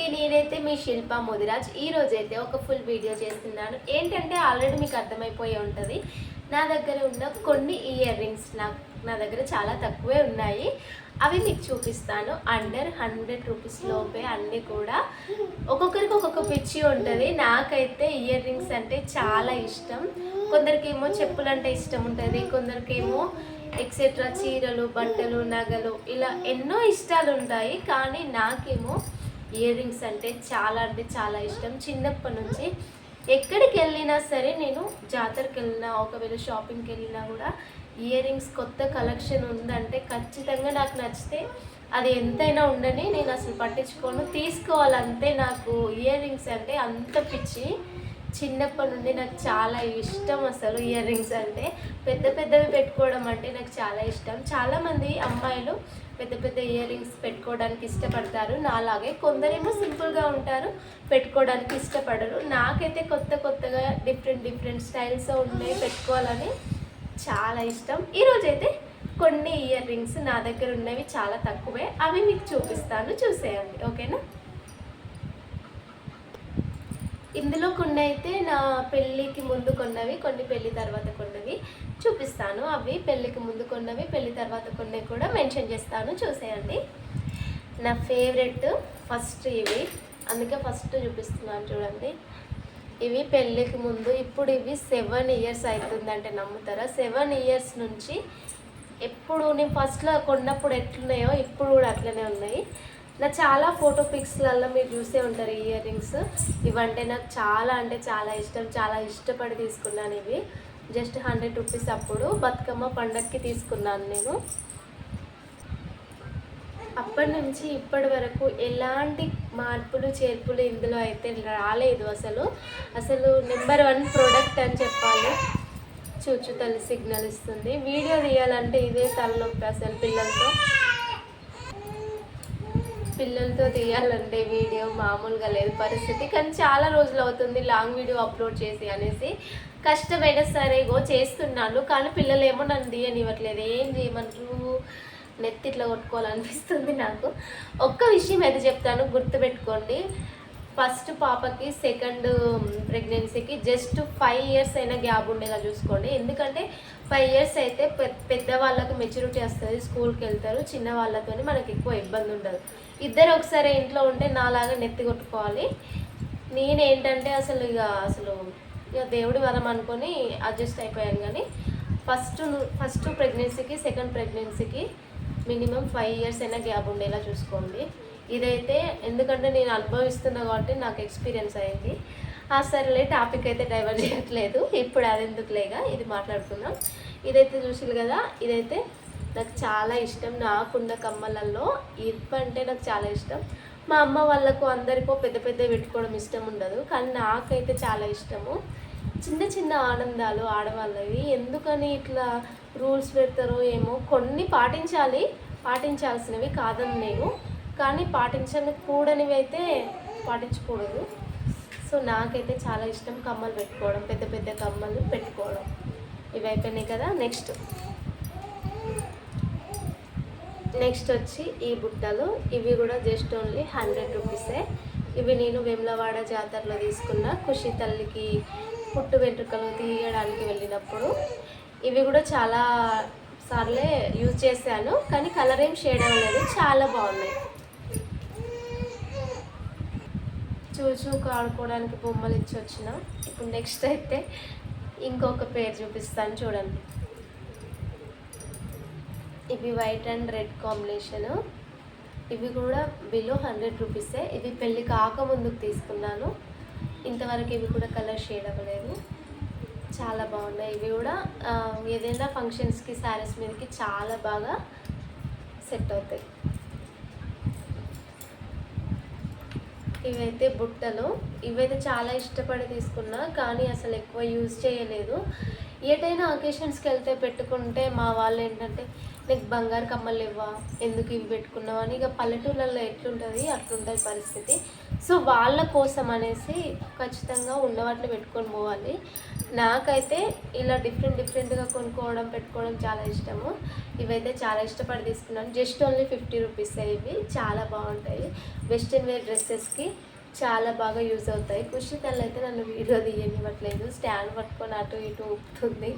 అందరికీ నేనైతే మీ శిల్ప ముదిరాజ్ ఈ అయితే ఒక ఫుల్ వీడియో చేస్తున్నాను. ఏంటంటే ఆల్రెడీ మీకు అర్థమైపోయి ఉంటుంది. నా దగ్గర ఉన్న కొన్ని ఇయర్ రింగ్స్ నాకు నా దగ్గర చాలా తక్కువే ఉన్నాయి. అవి మీకు చూపిస్తాను. అండర్ హండ్రెడ్ రూపీస్ లోపే అన్నీ కూడా. ఒక్కొక్కరికి ఒక్కొక్క పిచ్చి ఉంటుంది. నాకైతే ఇయర్ రింగ్స్ అంటే చాలా ఇష్టం. కొందరికేమో చెప్పులు అంటే ఇష్టం ఉంటుంది. కొందరికేమో ఎక్సెట్రా చీరలు బట్టలు నగలు ఇలా ఎన్నో ఇష్టాలు ఉంటాయి కానీ నాకేమో ఇయర్ రింగ్స్ అంటే చాలా అంటే చాలా ఇష్టం. చిన్నప్పటి నుంచి ఎక్కడికి వెళ్ళినా సరే నేను జాతరకి వెళ్ళినా ఒకవేళ షాపింగ్కి వెళ్ళినా కూడా ఇయర్ రింగ్స్ కొత్త కలెక్షన్ ఉందంటే ఖచ్చితంగా నాకు నచ్చితే అది ఎంతైనా ఉండని నేను అసలు పట్టించుకోను. తీసుకోవాలంతే నాకు ఇయర్ రింగ్స్ అంటే అంత పిచ్చి. చిన్నప్పటి నుండి నాకు చాలా ఇష్టం అసలు ఇయర్ రింగ్స్ అంటే. పెద్ద పెద్దవి పెట్టుకోవడం అంటే నాకు చాలా ఇష్టం. చాలామంది అమ్మాయిలు పెద్ద పెద్ద ఇయర్ రింగ్స్ పెట్టుకోవడానికి ఇష్టపడతారు. నాలాగే కొందరేమో సింపుల్గా ఉంటారు పెట్టుకోవడానికి ఇష్టపడరు. నాకైతే కొత్త కొత్తగా డిఫరెంట్ డిఫరెంట్ స్టైల్స్ ఉన్నాయి పెట్టుకోవాలని చాలా ఇష్టం. ఈరోజైతే కొన్ని ఇయర్ రింగ్స్ నా దగ్గర ఉన్నవి చాలా తక్కువే. అవి మీకు చూపిస్తాను. చూసేయండి. ఓకేనా? ఇందులో కొన్ని అయితే నా పెళ్ళికి ముందు కొన్నవి కొన్ని పెళ్ళి తర్వాత కొన్నవి. చూపిస్తాను. అవి పెళ్ళికి ముందు కొన్నవి పెళ్ళి తర్వాత కొన్నవి కూడా మెన్షన్ చేస్తాను. చూసేయండి. నా ఫేవరెట్ ఫస్ట్ ఇవి. అందుకే ఫస్ట్ చూపిస్తున్నాను చూడండి. ఇవి పెళ్ళికి ముందు ఇప్పుడు ఇవి సెవెన్ ఇయర్స్ అవుతుందంటే నమ్ముతారా? సెవెన్ ఇయర్స్ నుంచి ఎప్పుడు నేను ఫస్ట్లో కొన్నప్పుడు ఎట్లున్నాయో ఇప్పుడు కూడా అట్లనే ఉన్నాయి. నా చాలా ఫోటో పిక్స్లలో మీరు చూసే ఉంటారు ఇయర్ రింగ్స్. ఇవంటే నాకు చాలా అంటే చాలా ఇష్టం. చాలా ఇష్టపడి తీసుకున్నాను ఇవి. జస్ట్ హండ్రెడ్ రూపీస్ అప్పుడు బతుకమ్మ పండగకి తీసుకున్నాను నేను. అప్పటి నుంచి ఇప్పటి వరకు ఎలాంటి మార్పులు చేర్పులు ఇందులో అయితే రాలేదు అసలు. అసలు నెంబర్ వన్ ప్రోడక్ట్ అని చెప్పాలి. చూచు తల్లి సిగ్నల్ ఇస్తుంది. వీడియో తీయాలంటే ఇదే తలనొప్పి అసలు పిల్లలతో. పిల్లలతో తీయాలంటే వీడియో మామూలుగా లేదు పరిస్థితి. కానీ చాలా రోజులు అవుతుంది లాంగ్ వీడియో అప్లోడ్ చేసి అనేసి. కష్టమైనా సరే గో చేస్తున్నాను. కానీ పిల్లలేమో నన్ను తీయనివ్వట్లేదు. ఏం చేయమంటారు? నెత్తి ఇట్లా కొట్టుకోవాలనిపిస్తుంది నాకు. ఒక్క విషయం అయితే చెప్తాను గుర్తుపెట్టుకోండి. ఫస్ట్ పాపకి సెకండ్ ప్రెగ్నెన్సీకి జస్ట్ ఫైవ్ ఇయర్స్ అయినా గ్యాప్ ఉండేలా చూసుకోండి. ఎందుకంటే ఫైవ్ ఇయర్స్ అయితే పెద్ద వాళ్ళకి మెచ్యూరిటీ వస్తుంది స్కూల్కి వెళ్తారు చిన్న వాళ్ళతో మనకి ఎక్కువ ఇబ్బంది ఉండదు. ఇద్దరు ఒకసారి ఇంట్లో ఉంటే నాలాగా నెత్తి కొట్టుకోవాలి. నేనేంటంటే అసలు ఇక అసలు ఇక దేవుడి వరం అనుకొని అడ్జస్ట్ అయిపోయాను కానీ ఫస్ట్ ఫస్ట్ ప్రెగ్నెన్సీకి సెకండ్ ప్రెగ్నెన్సీకి మినిమం ఫైవ్ ఇయర్స్ అయినా గ్యాప్ ఉండేలా చూసుకోండి. ఇదైతే ఎందుకంటే నేను అనుభవిస్తున్నా కాబట్టి నాకు ఎక్స్పీరియన్స్ అయింది. ఆ సరేలే టాపిక్ అయితే డైవర్ట్ చేయట్లేదు. ఇప్పుడు అది ఎందుకు లేగా ఇది మాట్లాడుకుందాం. ఇదైతే చూసారు కదా ఇదైతే నాకు చాలా ఇష్టం. నాకున్న కమ్మలల్లో ఇర్ప అంటే నాకు చాలా ఇష్టం. మా అమ్మ వాళ్ళకు అందరికో పెద్ద పెద్ద పెట్టుకోవడం ఇష్టం ఉండదు కానీ నాకైతే చాలా ఇష్టము. చిన్న చిన్న ఆనందాలు ఆడవాళ్ళవి. ఎందుకని ఇట్లా రూల్స్ పెడతారో ఏమో కొన్ని పాటించాలి పాటించాల్సినవి కాదని నేను కానీ పాటించని కూడనివి అయితే పాటించకూడదు. సో నాకైతే చాలా ఇష్టం కమ్మలు పెట్టుకోవడం పెద్ద పెద్ద కమ్మలు పెట్టుకోవడం. ఇవి అయిపోయినాయి కదా నెక్స్ట్. నెక్స్ట్ వచ్చి ఈ బుట్టలు. ఇవి కూడా జస్ట్ ఓన్లీ హండ్రెడ్ రూపీసే ఇవి నేను వేములవాడ జాతరలో తీసుకున్న ఖుషి తల్లికి పుట్టు వెంట్రుకలు తీయడానికి వెళ్ళినప్పుడు. ఇవి కూడా చాలా సార్లే యూజ్ చేశాను. కానీ కలర్ ఏం షేడ్ అవ్వలేదు చాలా బాగున్నాయి. చూచూ ఆడుకోవడానికి బొమ్మలు ఇచ్చి వచ్చిన. ఇప్పుడు నెక్స్ట్ అయితే ఇంకొక పేరు చూపిస్తాను చూడండి. ఇవి వైట్ అండ్ రెడ్ కాంబినేషను. ఇవి కూడా బిలో హండ్రెడ్ రూపీసే ఇవి పెళ్ళి కాకముందుకు తీసుకున్నాను. ఇంతవరకు ఇవి కూడా కలర్ షేడ్ అవ్వలేదు చాలా బాగున్నాయి. ఇవి కూడా ఏదైనా ఫంక్షన్స్కి శారీస్ మీదకి చాలా బాగా సెట్ అవుతాయి. ఇవైతే బుట్టలు. ఇవైతే చాలా ఇష్టపడి తీసుకున్నా కానీ అసలు ఎక్కువ యూజ్ చేయలేదు. ఏటైనా అకేషన్స్కి వెళ్తే పెట్టుకుంటే మా వాళ్ళు ఏంటంటే నీకు బంగారు కమ్మలు ఇవ్వా ఎందుకు ఇవి పెట్టుకున్నావు అని ఇక పల్లెటూళ్ళల్లో ఎట్లుంటుంది అట్లుంటుంది పరిస్థితి. సో వాళ్ళ కోసం అనేసి ఖచ్చితంగా ఉన్న వాటిని పెట్టుకొని పోవాలి. నాకైతే ఇలా డిఫరెంట్ డిఫరెంట్గా కొనుక్కోవడం పెట్టుకోవడం చాలా ఇష్టము. ఇవైతే చాలా ఇష్టపడి తీసుకున్నాను. జస్ట్ ఓన్లీ ఫిఫ్టీ రూపీస్ ఇవి. చాలా బాగుంటాయి. వెస్ట్రన్ వేర్ డ్రెస్సెస్కి చాలా బాగా యూజ్ అవుతాయి. ఖుషి తల్లి అయితే నన్ను వీడియో తీయనివ్వట్లేదు. స్టాండ్ పట్టుకొని అటు ఇటు ఊపుతుంది.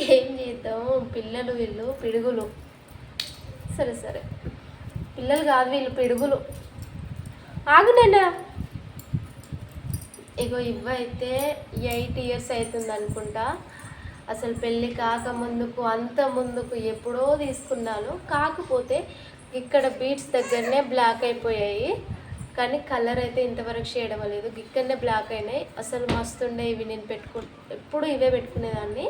ఏం చేద్దాం పిల్లలు వీళ్ళు పిడుగులు. సరే సరే. పిల్లలు కాదు వీళ్ళు పిడుగులు. ఆగునండా ఇగో ఇవైతే ఎయిట్ ఇయర్స్ అవుతుంది అనుకుంటా అసలు పెళ్ళి కాక ముందుకు అంత ముందుకు ఎప్పుడో తీసుకున్నాను. కాకపోతే ఇక్కడ బీట్స్ దగ్గరనే బ్లాక్ అయిపోయాయి. కానీ కలర్ అయితే ఇంతవరకు షేడ్ అవ్వలేదు. ఇక్కడనే బ్లాక్ అయినాయి. అసలు మస్తు ఉండే ఇవి నేను పెట్టుకు ఎప్పుడు ఇవే పెట్టుకునేదాన్ని.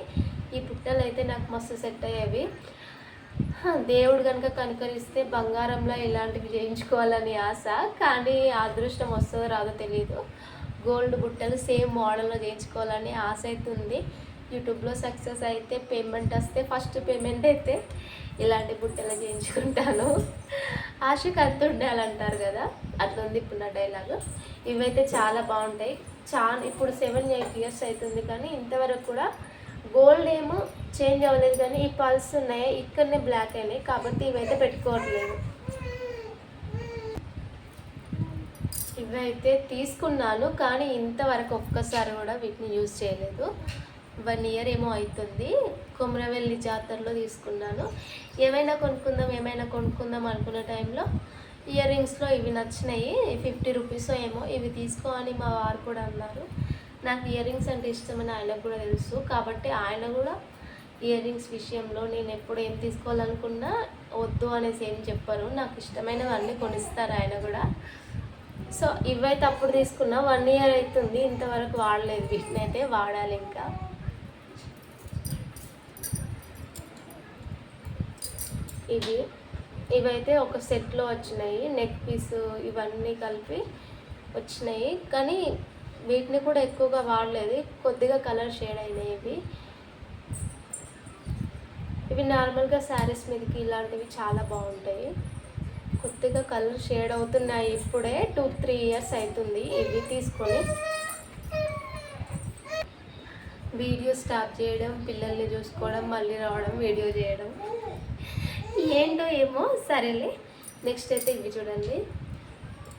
ఈ పుట్టలు అయితే నాకు మస్తు సెట్ అయ్యేవి. దేవుడు కనుక కనుకరిస్తే బంగారంలో ఇలాంటివి చేయించుకోవాలని ఆశ కానీ అదృష్టం వస్తుందో రాదో తెలియదు గోల్డ్ బుట్టలు సేమ్ మోడల్లో చేయించుకోవాలని ఆశ అయితే ఉంది. యూట్యూబ్లో సక్సెస్ అయితే పేమెంట్ వస్తే ఫస్ట్ పేమెంట్ అయితే ఇలాంటి బుట్టలు చేయించుకుంటాను. ఆశకు అంత ఉండాలంటారు కదా అట్లా ఉంది ఇప్పుడు నా డైలాగ్. ఇవైతే చాలా బాగుంటాయి. చాలా ఇప్పుడు సెవెన్ ఎయిట్ ఇయర్స్ అవుతుంది కానీ ఇంతవరకు కూడా గోల్డ్ ఏమో చేంజ్ అవ్వలేదు కానీ ఈ పల్స్ ఉన్నాయి ఇక్కడనే బ్లాక్ అయినాయి కాబట్టి ఇవైతే పెట్టుకోవట్లేదు. ఇవైతే తీసుకున్నాను కానీ ఇంతవరకు ఒక్కసారి కూడా వీటిని యూజ్ చేయలేదు. వన్ ఇయర్ ఏమో అవుతుంది కొమరవెల్లి జాతరలో తీసుకున్నాను. ఏమైనా కొనుక్కుందాం ఏమైనా కొనుక్కుందాం అనుకున్న టైంలో ఇయర్ రింగ్స్లో ఇవి నచ్చినాయి ఫిఫ్టీ రూపీస్ ఏమో ఇవి తీసుకో అని మా వారు కూడా అన్నారు. నాకు ఇయర్ రింగ్స్ అంటే ఇష్టమని ఆయనకు కూడా తెలుసు. కాబట్టి ఆయన కూడా ఇయర్ రింగ్స్ విషయంలో నేను ఎప్పుడు ఏం తీసుకోవాలనుకున్నా వద్దు అనేసి ఏం చెప్పరు. నాకు ఇష్టమైనవన్నీ కొనిస్తారు ఆయన కూడా. సో ఇవైతే అప్పుడు తీసుకున్నా. వన్ ఇయర్ అవుతుంది. ఇంతవరకు వాడలేదు. వీటిని అయితే వాడాలి ఇంకా. ఇవి. ఇవైతే ఒక సెట్లో వచ్చినాయి. నెక్ పీస్ ఇవన్నీ కలిపి వచ్చినాయి. కానీ వీటిని కూడా ఎక్కువగా వాడలేదు. కొద్దిగా కలర్ షేడ్ అయినాయి ఇవి ఇవి నార్మల్గా శారీస్ మీదకి ఇలాంటివి చాలా బాగుంటాయి. కొద్దిగా కలర్ షేడ్ అవుతున్నాయి ఇప్పుడే. టూ త్రీ ఇయర్స్ అవుతుంది ఇవి తీసుకొని. వీడియో స్టాప్ చేయడం పిల్లల్ని చూసుకోవడం మళ్ళీ రావడం వీడియో చేయడం. ఏంటో ఏమో సరేలే. నెక్స్ట్ అయితే ఇవి చూడండి.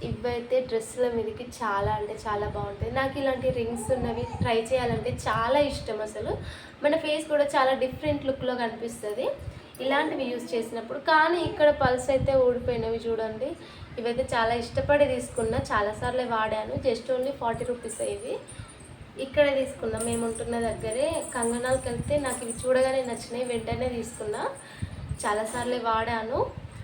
ఇవైతే డ్రెస్సుల మీదకి చాలా అంటే చాలా బాగుంటాయి. నాకు ఇలాంటి రింగ్స్ ఉన్నవి ట్రై చేయాలంటే చాలా ఇష్టం అసలు. మన ఫేస్ కూడా చాలా డిఫరెంట్ లుక్లో కనిపిస్తుంది. ఇలాంటివి యూజ్ చేసినప్పుడు. కానీ ఇక్కడ పల్స్ అయితే ఊడిపోయినవి చూడండి. ఇవైతే చాలా ఇష్టపడి తీసుకున్నా. చాలాసార్లు వాడాను. జస్ట్ ఓన్లీ ఫార్టీ రూపీస్ ఇవి ఇక్కడే తీసుకున్నా. మేము ఉంటున్న దగ్గరే. కంగనాలకు వెళ్తే నాకు ఇవి చూడగానే నచ్చినాయి వెంటనే తీసుకున్నా. చాలాసార్లు వాడాను.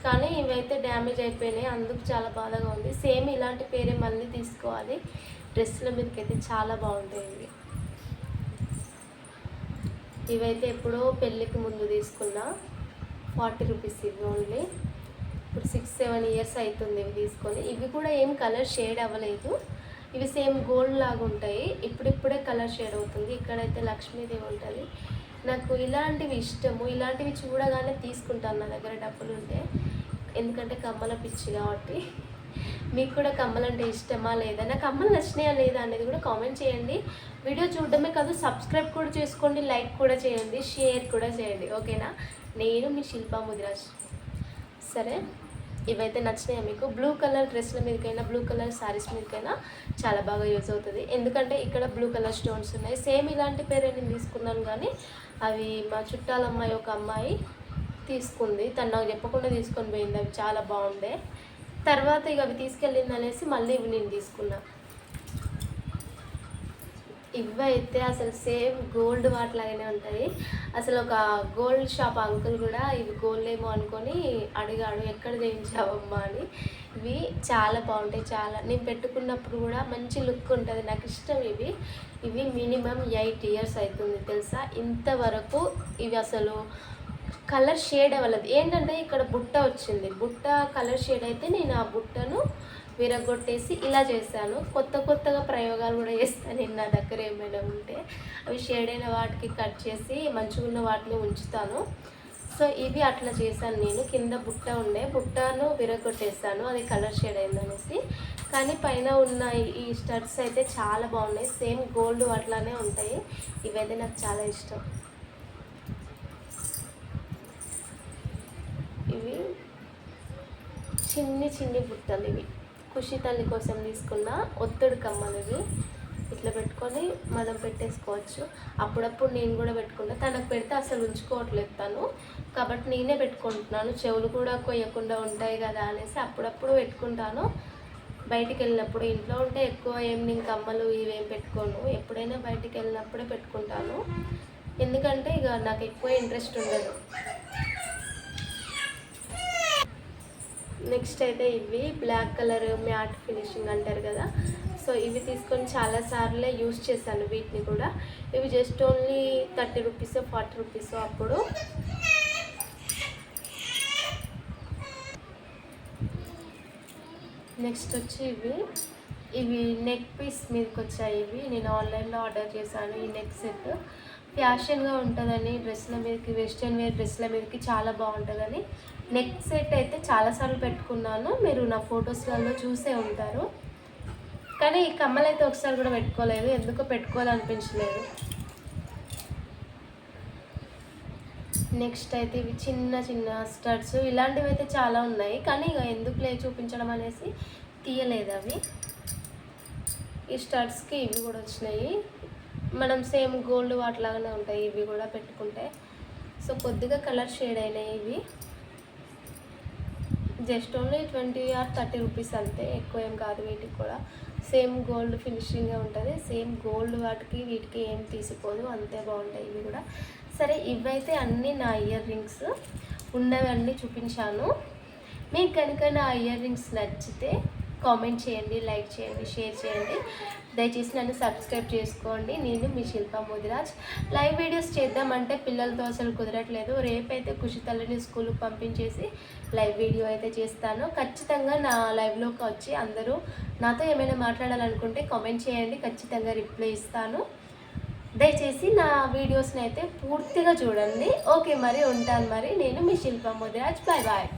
కానీ ఇవైతే డ్యామేజ్ అయిపోయినాయి. అందుకు చాలా బాధగా ఉంది. సేమ్ ఇలాంటి పేరే మళ్ళీ తీసుకోవాలి. డ్రెస్సుల మీదకైతే చాలా బాగుంటాయి ఇవైతే ఎప్పుడో పెళ్ళికి ముందు తీసుకున్నా. ఫార్టీ రూపీస్ ఇవి ఓన్లీ. ఇప్పుడు సిక్స్ సెవెన్ ఇయర్స్ అవుతుంది ఇవి తీసుకొని. ఇవి కూడా ఏం కలర్ షేడ్ అవ్వలేదు. ఇవి సేమ్ గోల్డ్ లాగా ఉంటాయి. ఇప్పుడిప్పుడే కలర్ షేడ్ అవుతుంది. ఇక్కడైతే లక్ష్మీదేవి ఉంటుంది. నాకు ఇలాంటివి ఇష్టము. ఇలాంటివి చూడగానే తీసుకుంటాను నా దగ్గర డబ్బులు ఉంటే. ఎందుకంటే కమ్మల పిచ్చి కాబట్టి. మీకు కూడా కమ్మలు అంటే ఇష్టమా లేదా? నాకు కమ్మలు నచ్చినాయా లేదా అనేది కూడా కామెంట్ చేయండి. వీడియో చూడడమే కాదు సబ్స్క్రైబ్ కూడా చేసుకోండి లైక్ కూడా చేయండి షేర్ కూడా చేయండి. ఓకేనా నేను మీ శిల్పా ముదిరాజ్. సరే? ఇవైతే నచ్చినాయి మీకు? బ్లూ కలర్ డ్రెస్ల మీదకైనా బ్లూ కలర్ శారీస్ మీదకైనా చాలా బాగా యూజ్ అవుతుంది. ఎందుకంటే ఇక్కడ బ్లూ కలర్ స్టోన్స్ ఉన్నాయి. సేమ్ ఇలాంటి పేరే నేను తీసుకున్నాను కానీ అవి మా చుట్టాల అమ్మాయి ఒక అమ్మాయి తీసుకుంది. తను నాకు చెప్పకుండా తీసుకొని పోయింది. అవి చాలా బాగుండే. తర్వాత ఇక అవి తీసుకెళ్ళింది అనేసి మళ్ళీ ఇవి నేను తీసుకున్నా. ఇవైతే అసలు సేమ్ గోల్డ్ వాటిలాగానే ఉంటాయి. అసలు ఒక గోల్డ్ షాప్ అంకుల్ కూడా ఇవి గోల్డ్ ఏమో అనుకొని అడిగాడు ఎక్కడ చేయించావమ్మా అని. ఇవి చాలా బాగుంటాయి. చాలా నేను పెట్టుకున్నప్పుడు కూడా మంచి లుక్ ఉంటుంది. నాకు ఇష్టం ఇవి. ఇవి మినిమం ఎయిట్ ఇయర్స్ అవుతుంది తెలుసా? ఇంతవరకు ఇవి అసలు కలర్ షేడ్ అవ్వలేదు. ఏంటంటే ఇక్కడ బుట్ట వచ్చింది. బుట్ట కలర్ షేడ్ అయితే నేను ఆ బుట్టను విరగొట్టేసి ఇలా చేశాను. కొత్త కొత్తగా ప్రయోగాలు కూడా చేస్తాను నేను నా దగ్గర ఏమైనా ఉంటే అవి షేడ్ అయిన వాటికి కట్ చేసి మంచిగా ఉన్న వాటిని ఉంచుతాను. సో ఇవి అట్లా చేశాను నేను. కింద బుట్ట ఉండే బుట్టను విరగొట్టేసాను అది కలర్ షేడ్ అయిందనేసి. కానీ పైన ఉన్న ఈ- ఈ స్టడ్స్ అయితే చాలా బాగున్నాయి. సేమ్ గోల్డ్ అట్లానే ఉంటాయి. ఇవైతే నాకు చాలా ఇష్టం ఇవి చిన్ని చిన్ని బుట్టలు ఇవి ఖుషి తల్లి కోసం తీసుకున్న ఒత్తిడి కమ్మలు ఇవి ఇట్లా పెట్టుకొని మనం పెట్టేసుకోవచ్చు. అప్పుడప్పుడు నేను కూడా పెట్టుకుంటా. తనకు పెడితే అసలు ఉంచుకోవట్లేదు తను. కాబట్టి నేనే పెట్టుకుంటున్నాను. చెవులు కూడా కొయ్యకుండా ఉంటాయి కదా అనేసి అప్పుడప్పుడు పెట్టుకుంటాను. బయటికి వెళ్ళినప్పుడు ఇంట్లో ఉంటే ఎక్కువ ఏం నేను కమ్మలు ఇవేం పెట్టుకోను. ఎప్పుడైనా బయటికి వెళ్ళినప్పుడే పెట్టుకుంటాను. ఎందుకంటే ఇక నాకు ఎక్కువ ఇంట్రెస్ట్ ఉండదు. నెక్స్ట్ అయితే ఇవి బ్లాక్ కలర్ మ్యాట్ ఫినిషింగ్ అంటారు కదా. సో ఇవి తీసుకొని చాలా సార్లే యూస్ చేశాను వీటిని కూడా. ఇవి just only thirty rupees forty rupees అప్పుడు. నెక్స్ట్ వచ్చి ఇవి. ఇవి నెక్ పీస్ మీదకి వచ్చాయి ఇవి. నేను ఆన్లైన్లో ఆర్డర్ చేశాను ఈ నెక్ సెట్ ఫ్యాషన్గా ఉంటుందని డ్రెస్ల మీదకి వెస్ట్రన్ వేర్ డ్రెస్ల మీదకి చాలా బాగుంటుందని నెక్ సెట్ అయితే చాలాసార్లు పెట్టుకున్నాను. మీరు నా ఫొటోస్లలో చూసే ఉంటారు. కానీ ఈ కమ్మలు అయితే ఒకసారి కూడా పెట్టుకోలేదు. ఎందుకో పెట్టుకోవాలనిపించలేదు. నెక్స్ట్ అయితే ఇవి చిన్న చిన్న స్టడ్స్. ఇలాంటివి అయితే చాలా ఉన్నాయి. కానీ ఇక ఎందుకు లే చూపించడం అనేసి తీయలేదు అవి. ఈ స్టడ్స్కి ఇవి కూడా వచ్చినాయి. మనం సేమ్ గోల్డ్ వాటిలాగానే ఉంటాయి. ఇవి కూడా పెట్టుకుంటే. సో కొద్దిగా కలర్ షేడ్ అయినాయి ఇవి. Just only twenty or thirty rupees అంతే ఎక్కువ ఏం కాదు వీటికి కూడా. సేమ్ గోల్డ్ ఫినిషింగ్ ఉంటుంది సేమ్ గోల్డ్ వాటికి వీటికి ఏం తీసిపోదు అంతే బాగుంటాయి ఇవి కూడా. సరే ఇవైతే అన్నీ నా ఇయర్ రింగ్స్ ఉన్నవన్నీ చూపించాను. మీకు కనుక నా ఇయర్ రింగ్స్ నచ్చితే కామెంట్ చేయండి లైక్ చేయండి షేర్ చేయండి. దయచేసి నన్ను సబ్స్క్రైబ్ చేసుకోండి. నేను మీ శిల్ప ముదిరాజ్ లైవ్ వీడియోస్ చేద్దామంటే పిల్లలతో అసలు కుదరట్లేదు. రేపైతే ఖుషి తల్లిని స్కూల్కి పంపించేసి లైవ్ వీడియో అయితే చేస్తాను. ఖచ్చితంగా నా లైవ్లోకి వచ్చి అందరూ నాతో ఏమైనా మాట్లాడాలనుకుంటే కామెంట్ చేయండి. ఖచ్చితంగా రిప్లై ఇస్తాను. దయచేసి నా వీడియోస్ని అయితే పూర్తిగా చూడండి. ఓకే మరి ఉంటాను మరి. నేను మీ శిల్ప ముదిరాజ్ బాయ్ బాయ్.